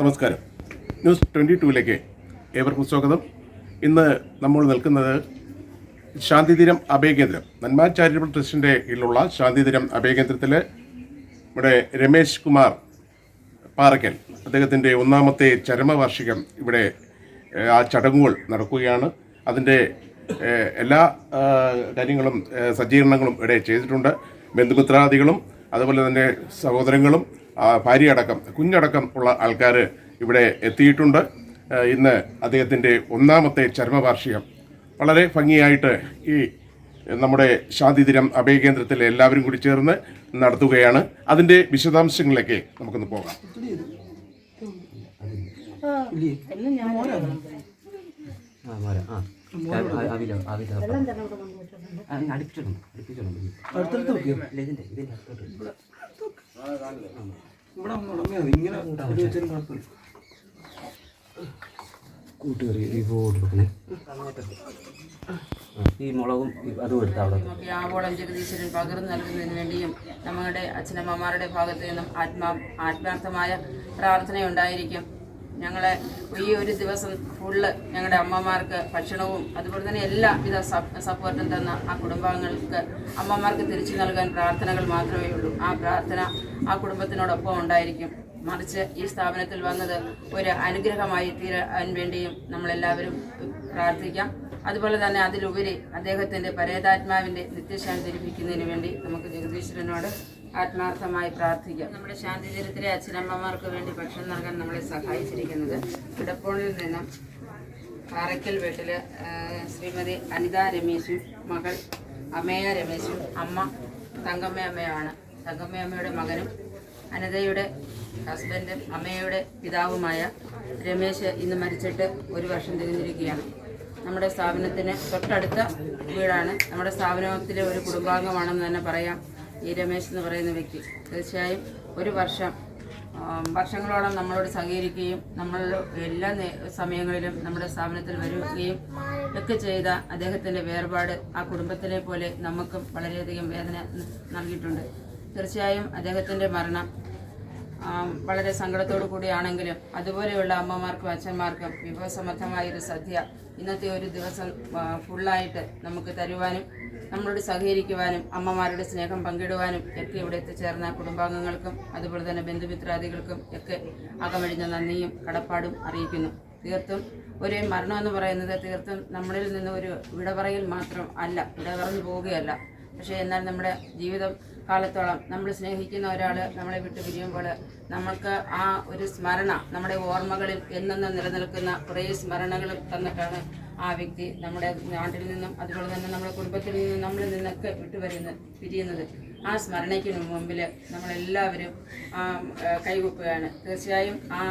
നമസ്കാരം. News twenty ടൂവിലേക്ക് ഏവർക്കും സ്വാഗതം. ഇന്ന് നമ്മൾ നിൽക്കുന്നത് ശാന്തിതീരം അഭയകേന്ദ്രം. നന്മ ചാരിറ്റബിൾ ട്രസ്റ്റിന്റെ കീഴിലുള്ള ശാന്തിതീരം അഭയകേന്ദ്രത്തിൽ ഇവിടെ രമേശ് കുമാർ പാറയ്ക്കൽ അദ്ദേഹത്തിന്റെ ഒന്നാമത്തെ ചരമവാർഷികം ഇവിടെ ആ ചടങ്ങുകൾ നടക്കുകയാണ്. അതിന്റെ എല്ലാ കാര്യങ്ങളും സജ്ജീകരണങ്ങളും ഇവിടെ ചെയ്തിട്ടുണ്ട്. ബന്ധുപുത്രാദികളും അതുപോലെ തന്നെ സഹോദരങ്ങളും ഭാര്യ ഭാര്യയടക്കം കുഞ്ഞടക്കം ഉള്ള ആൾക്കാർ ഇവിടെ എത്തിയിട്ടുണ്ട്. ഇന്ന് അദ്ദേഹത്തിന്റെ ഒന്നാമത്തെ ചരമവാർഷികം. വളരെ ഭംഗിയായിട്ട് ഈ നമ്മുടെ ശാന്തിദിനം അഭയകേന്ദ്രത്തിൽ എല്ലാവരും കൂടി ചേർന്ന് നടത്തുകയാണ്. അതിന്റെ വിശദാംശങ്ങളിലേക്ക് നമുക്കൊന്ന് പോകാം. കൂട്ടുകറി ഈ ബോർഡ് ഈ മുളകും അതും എടുത്ത് അവിടെ. നമുക്ക് ആവോളം ജഗദീശ്വരൻ പകർന്നു നൽകുന്നതിന് വേണ്ടിയും നമ്മുടെ അച്ഛനമ്മമാരുടെ ഭാഗത്തു നിന്നും ആത്മാ ആത്മാർത്ഥമായ പ്രാർത്ഥനയുണ്ടായിരിക്കും. ഞങ്ങളെ ഈ ഒരു ദിവസം ഫുള്ള് ഞങ്ങളുടെ അമ്മമാർക്ക് ഭക്ഷണവും അതുപോലെ തന്നെ എല്ലാവിധ സപ് സപ്പോർട്ടും തന്ന ആ കുടുംബാംഗങ്ങൾക്ക് അമ്മമാർക്ക് തിരിച്ചു നൽകാൻ പ്രാർത്ഥനകൾ മാത്രമേ ഉള്ളൂ. ആ പ്രാർത്ഥന ആ കുടുംബത്തിനോടൊപ്പം ഉണ്ടായിരിക്കും. മറിച്ച് ഈ സ്ഥാപനത്തിൽ വന്നത് ഒരു അനുഗ്രഹമായി തീരാൻ വേണ്ടിയും നമ്മളെല്ലാവരും പ്രാർത്ഥിക്കാം. അതുപോലെ തന്നെ അതിലുപരി അദ്ദേഹത്തിന്റെ പരേതാത്മാവിന്റെ നിത്യശാന്തി ലഭിക്കുന്നതിന് വേണ്ടി നമുക്ക് ജഗദീശ്വരനോട് ആത്മാർത്ഥമായി പ്രാർത്ഥിക്കാം. നമ്മുടെ ശാന്തി തീരത്തിലെ അച്ഛനമ്മമാർക്ക് വേണ്ടി ഭക്ഷണം നൽകാൻ നമ്മളെ സഹായിച്ചിരിക്കുന്നത് ഇടപ്പോണിൽ നിന്നും പാറയ്ക്കൽ വീട്ടിൽ ശ്രീമതി അനിത രമേശും മകൾ അമ്മയ രമേശും അമ്മ തങ്കമ്മയമ്മയാണ് തങ്കമ്മയമ്മയുടെ മകനും അനിതയുടെ ഹസ്ബൻഡും അമ്മയുടെ പിതാവുമായ രമേശ് ഇന്ന് മരിച്ചിട്ട് ഒരു വർഷം തിരിഞ്ഞിരിക്കുകയാണ്. നമ്മുടെ സ്ഥാപനത്തിന് തൊട്ടടുത്ത വീടാണ്. നമ്മുടെ സ്ഥാപനത്തിലെ ഒരു കുടുംബാംഗമാണെന്ന് തന്നെ പറയാം. ഈ രമേശ് എന്ന് പറയുന്ന വ്യക്തി. തീർച്ചയായും ഒരു വർഷം വർഷങ്ങളോളം നമ്മളോട് സഹകരിക്കുകയും നമ്മൾ എല്ലാ സമയങ്ങളിലും നമ്മുടെ സ്ഥാപനത്തിൽ വരുകയും ഒക്കെ ചെയ്ത അദ്ദേഹത്തിന്റെ വേർപാട് ആ കുടുംബത്തിലെ പോലെ നമുക്കും വളരെയധികം വേദന നൽകിയിട്ടുണ്ട്. തീർച്ചയായും അദ്ദേഹത്തിന്റെ മരണം വളരെ സങ്കടത്തോടു കൂടിയാണെങ്കിലും അതുപോലെയുള്ള അമ്മമാർക്കും അച്ഛന്മാർക്കും വിഭവസമർത്ഥമായ ഒരു സദ്യ ഇന്നത്തെ ഒരു ദിവസം ഫുള്ളായിട്ട് നമുക്ക് തരുവാനും നമ്മളോട് സഹകരിക്കുവാനും അമ്മമാരുടെ സ്നേഹം പങ്കിടുവാനും ഒക്കെ ഇവിടെ എത്തിച്ചേർന്ന കുടുംബാംഗങ്ങൾക്കും അതുപോലെ തന്നെ ബന്ധുമിത്രാദികൾക്കും ഒക്കെ അകമഴിഞ്ഞ നന്ദിയും കടപ്പാടും അറിയിക്കുന്നു. തീർത്തും ഒരു മരണം എന്ന് പറയുന്നത് തീർത്തും നമ്മളിൽ നിന്ന് ഒരു വിടപറയിൽ മാത്രം അല്ല വിടപറഞ്ഞു പോവുകയല്ല. പക്ഷേ എന്നാൽ നമ്മുടെ ജീവിതം കാലത്തോളം നമ്മൾ സ്നേഹിക്കുന്ന ഒരാൾ നമ്മളെ വിട്ടു പിരിയുമ്പോൾ നമ്മൾക്ക് ആ ഒരു സ്മരണ നമ്മുടെ ഓർമ്മകളിൽ എന്നെന്നും നിലനിൽക്കുന്ന കുറേ സ്മരണകൾ തന്നിട്ടാണ് ആ വ്യക്തി നമ്മുടെ നാട്ടിൽ നിന്നും അതുപോലെ തന്നെ നമ്മുടെ കുടുംബത്തിൽ നിന്നും നമ്മളിൽ നിന്നൊക്കെ വിട്ടുവരുന്നത് പിരിയുന്നത്. ആ സ്മരണയ്ക്ക് മുമ്പിൽ നമ്മളെല്ലാവരും കൈകൊപ്പുകയാണ്. തീർച്ചയായും ആ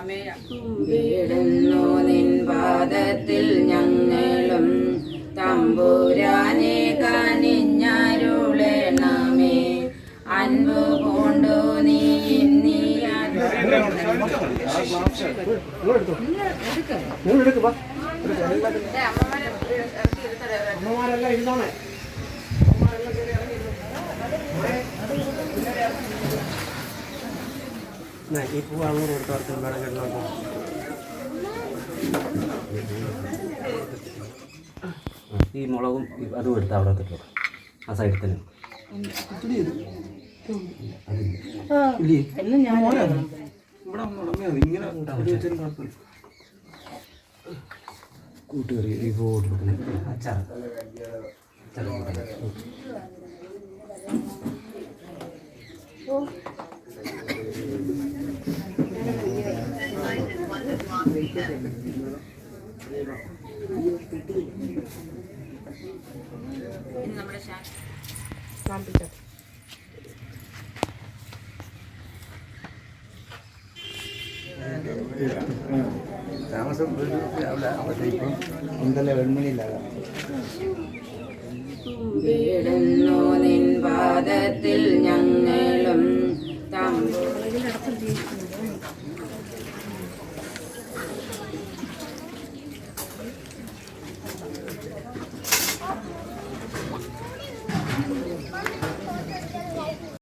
അമ്മയെ ഞങ്ങളും ഈ പൂ അങ്ങോട്ട് കൊടുത്തവർക്ക് വേണം കിടന്നോട്ടോ ഈ മുളകും അതും എടുത്ത് അവിടെ കിട്ടും ആ സൈഡിൽ തന്നെ ഇവിടെ ഒന്ന് ഉടമയാ ഇങ്ങനെ വെച്ചാലും കുഴപ്പമില്ല. കൂട്ടുകറി ഈ ബോർഡ് കൊടുക്കണേ അച്ചാർ അവിടെ അവിടെ ഇപ്പം നമ്മുടെ വെൺമണിയില്ലാതെ വീടുന്നു നിൻ പാദത്തിൽ ഞങ്ങളും തമ്പു